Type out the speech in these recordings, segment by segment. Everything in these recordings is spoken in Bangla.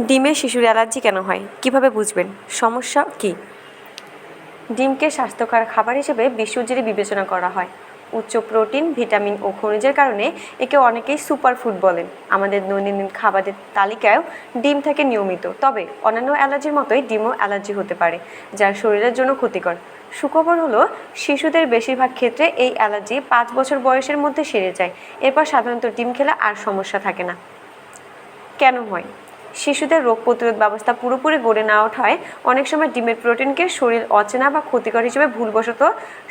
ডিমে শিশুর অ্যালার্জি কেন হয়? কীভাবে বুঝবেন? সমস্যা কি? ডিমকে স্বাস্থ্যকর খাবার হিসেবে বিশ্বজুড়ে বিবেচনা করা হয়। উচ্চ প্রোটিন, ভিটামিন ও খনিজের কারণে একে অনেকেই সুপার ফুড বলেন। আমাদের দৈনন্দিন খাবারের তালিকায়ও ডিম থাকে নিয়মিত, তবে অন্যান্য অ্যালার্জির মতোই ডিমও অ্যালার্জি হতে পারে, যা শরীরের জন্য ক্ষতিকর। সুখবর হলো, শিশুদের বেশিরভাগ ক্ষেত্রে এই অ্যালার্জি পাঁচ বছর বয়সের মধ্যে সেরে যায়। এরপর সাধারণত ডিম খেলে আর সমস্যা থাকে না। কেন হয়? শিশুদের রোগ প্রতিরোধ ব্যবস্থা পুরোপুরি গড়ে না ওঠায় অনেক সময় ডিমের প্রোটিনকে শরীর অচেনা বা ক্ষতিকর হিসেবে ভুলবশত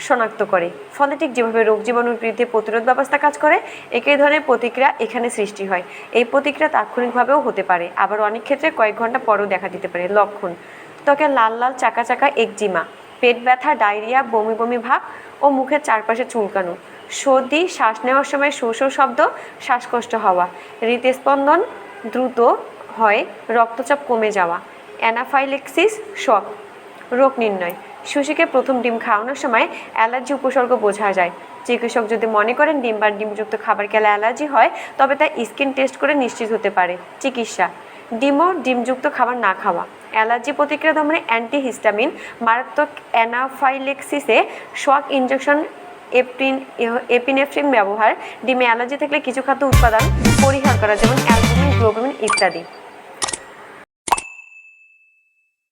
শনাক্ত করে। ফলে ঠিক যেভাবে রোগ জীবাণুর বিরুদ্ধে প্রতিরোধ ব্যবস্থা কাজ করে, একই ধরনের প্রতিক্রিয়া এখানে সৃষ্টি হয়। এই প্রতিক্রিয়া তাৎক্ষণিকভাবেও হতে পারে। আবার অনেক ক্ষেত্রে কয়েক ঘণ্টা পরেও দেখা দিতে পারে লক্ষণ। ত্বকে লাল লাল, চাকা চাকা একজিমা, পেট ব্যথা, ডায়রিয়া, বমি বমি ভাব ও মুখের চারপাশে চুলকানো, সর্দি, শ্বাস নেওয়ার সময় শো শো শব্দ, শ্বাসকষ্ট হওয়া, হৃদস্পন্দন দ্রুত হয় রক্তচাপ কমে যাওয়া, অ্যানাফাইলেক্সিস শক রোগ নির্ণয়। শিশুকে প্রথম ডিম খাওয়ানোর সময় অ্যালার্জি উপসর্গ বোঝা যায়। চিকিৎসক যদি মনে করেন ডিম বা ডিমযুক্ত খাবার খেলে অ্যালার্জি হয়, তবে তা স্কিন টেস্ট করে নিশ্চিত হতে পারে। চিকিৎসা, ডিমও ডিমযুক্ত খাবার না খাওয়া। অ্যালার্জি প্রতিক্রিয়া দমনে অ্যান্টিহিস্টামিন, মারাত্মক অ্যানাফাইলেক্সিসে শক ইঞ্জেকশন এপ্রিন এপিনেফ্রিন ব্যবহার, ডিমে অ্যালার্জি থাকলে কিছু খাদ্য উৎপাদন, পরিহার করা যেমন অ্যালবুমিন গ্লোবুমিন ইত্যাদি।